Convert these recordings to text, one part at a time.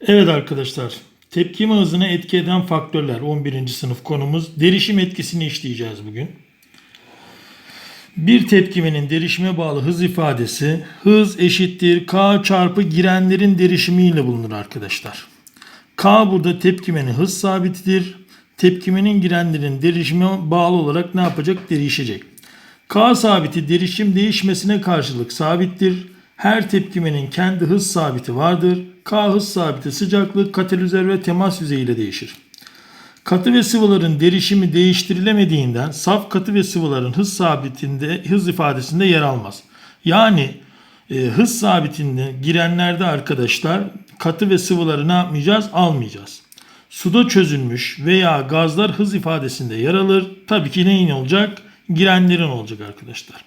Evet arkadaşlar, tepkime hızına etki eden faktörler 11. sınıf konumuz. Derişim etkisini işleyeceğiz bugün. Bir tepkimenin derişime bağlı hız ifadesi hız eşittir K çarpı girenlerin derişimiyle bulunur arkadaşlar. K burada tepkimenin hız sabitidir. Tepkimenin girenlerin derişime bağlı olarak ne yapacak? Değişecek. K sabiti derişim değişmesine karşılık sabittir. Her tepkimenin kendi hız sabiti vardır. K hız sabiti sıcaklık, katalizör ve temas yüzeyi ile değişir. Katı ve sıvıların derişimi değiştirilemediğinden saf katı ve sıvıların hız sabitinde hız ifadesinde yer almaz. Yani e, hız sabitinde girenlerde arkadaşlar katı ve sıvıları ne yapmayacağız? Almayacağız. Suda çözülmüş veya gazlar hız ifadesinde yer alır. Tabii ki neyin olacak? Girenlerin olacak arkadaşlar.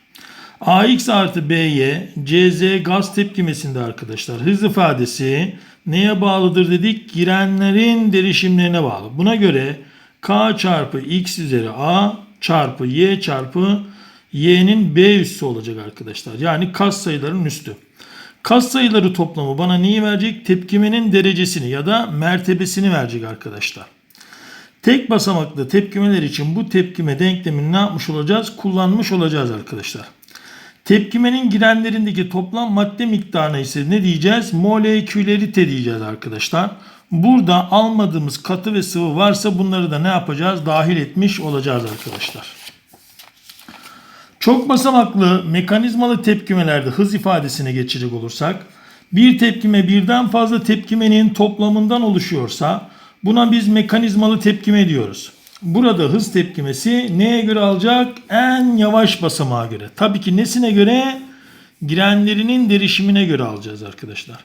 AX artı BY CZ gaz tepkimesinde arkadaşlar hız ifadesi neye bağlıdır dedik? Girenlerin derişimlerine bağlı. Buna göre K çarpı X üzeri A çarpı Y çarpı Y'nin B üssü olacak arkadaşlar. Yani kas sayıların üstü. Kas sayıları toplamı bana neyi verecek? Tepkimenin derecesini ya da mertebesini verecek arkadaşlar. Tek basamaklı tepkimeler için bu tepkime denklemini ne yapmış olacağız? Kullanmış olacağız arkadaşlar. Tepkimenin girenlerindeki toplam madde miktarına ise ne diyeceğiz? Molekülerite diyeceğiz arkadaşlar. Burada almadığımız katı ve sıvı varsa bunları da ne yapacağız? Dahil etmiş olacağız arkadaşlar. Çok basamaklı mekanizmalı tepkimelerde hız ifadesine geçecek olursak bir tepkime birden fazla tepkimenin toplamından oluşuyorsa buna biz mekanizmalı tepkime diyoruz. Burada hız tepkimesi neye göre alacak? En yavaş basamağa göre. Tabii ki nesine göre? Girenlerinin derişimine göre alacağız arkadaşlar.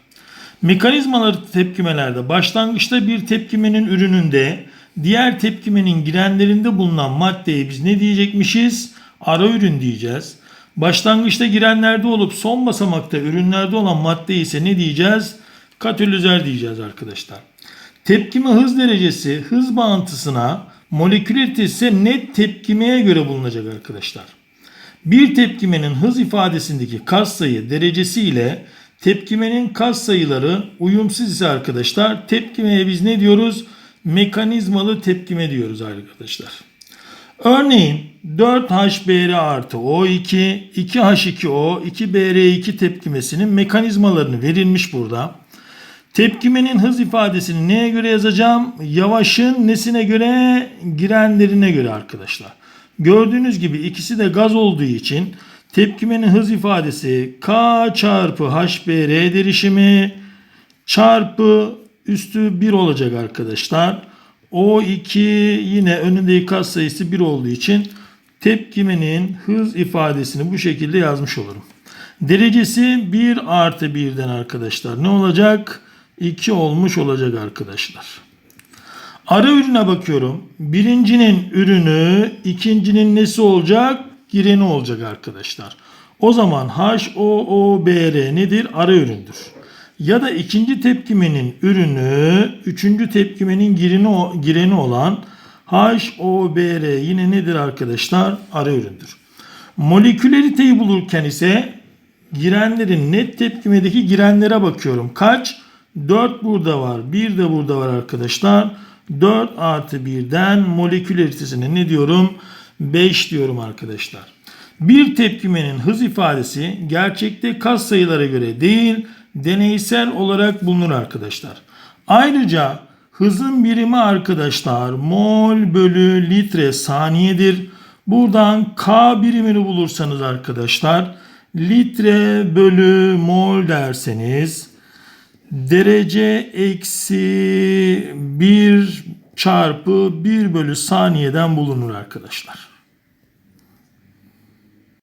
Mekanizmaları tepkimelerde başlangıçta bir tepkimenin ürününde diğer tepkimenin girenlerinde bulunan maddeye biz ne diyecekmişiz? Ara ürün diyeceğiz. Başlangıçta girenlerde olup son basamakta ürünlerde olan madde ise ne diyeceğiz? Katalizör diyeceğiz arkadaşlar. Tepkime hız derecesi hız bağıntısına molekülerite ise net tepkimeye göre bulunacak arkadaşlar. Bir tepkimenin hız ifadesindeki katsayı derecesi ile tepkimenin katsayıları uyumsuz ise arkadaşlar tepkimeye biz ne diyoruz? Mekanizmalı tepkime diyoruz arkadaşlar. Örneğin 4HBr artı O2, 2H2O, 2Br2 tepkimesinin mekanizmalarını verilmiş burada. Tepkimenin hız ifadesini neye göre yazacağım? Yavaşın nesine göre? Girenlerine göre arkadaşlar. Gördüğünüz gibi ikisi de gaz olduğu için tepkimenin hız ifadesi K çarpı HBr derişimi çarpı üstü 1 olacak arkadaşlar. O2 yine önündeki kat sayısı 1 olduğu için tepkimenin hız ifadesini bu şekilde yazmış olurum. Derecesi 1 artı 1'den arkadaşlar ne olacak? 2 olmuş olacak arkadaşlar. Ara ürüne bakıyorum. Birincinin ürünü, ikincinin nesi olacak? Gireni olacak arkadaşlar. O zaman HOOBR nedir? Ara üründür. Ya da ikinci tepkimenin ürünü, üçüncü tepkimenin gireni, gireni olan HOBR yine nedir arkadaşlar? Ara üründür. Moleküleriteyi bulurken ise girenlerin net tepkimedeki girenlere bakıyorum. Kaç? 4 burada var. 1 de burada var arkadaşlar. 4 artı 1'den moleküleritesine ne diyorum? 5 diyorum arkadaşlar. Bir tepkimenin hız ifadesi gerçekte kas sayılara göre değil, deneysel olarak bulunur arkadaşlar. Ayrıca hızın birimi arkadaşlar mol bölü litre saniyedir. Buradan K birimini bulursanız arkadaşlar litre bölü mol derseniz derece eksi 1 çarpı 1 bölü saniyeden bulunur arkadaşlar.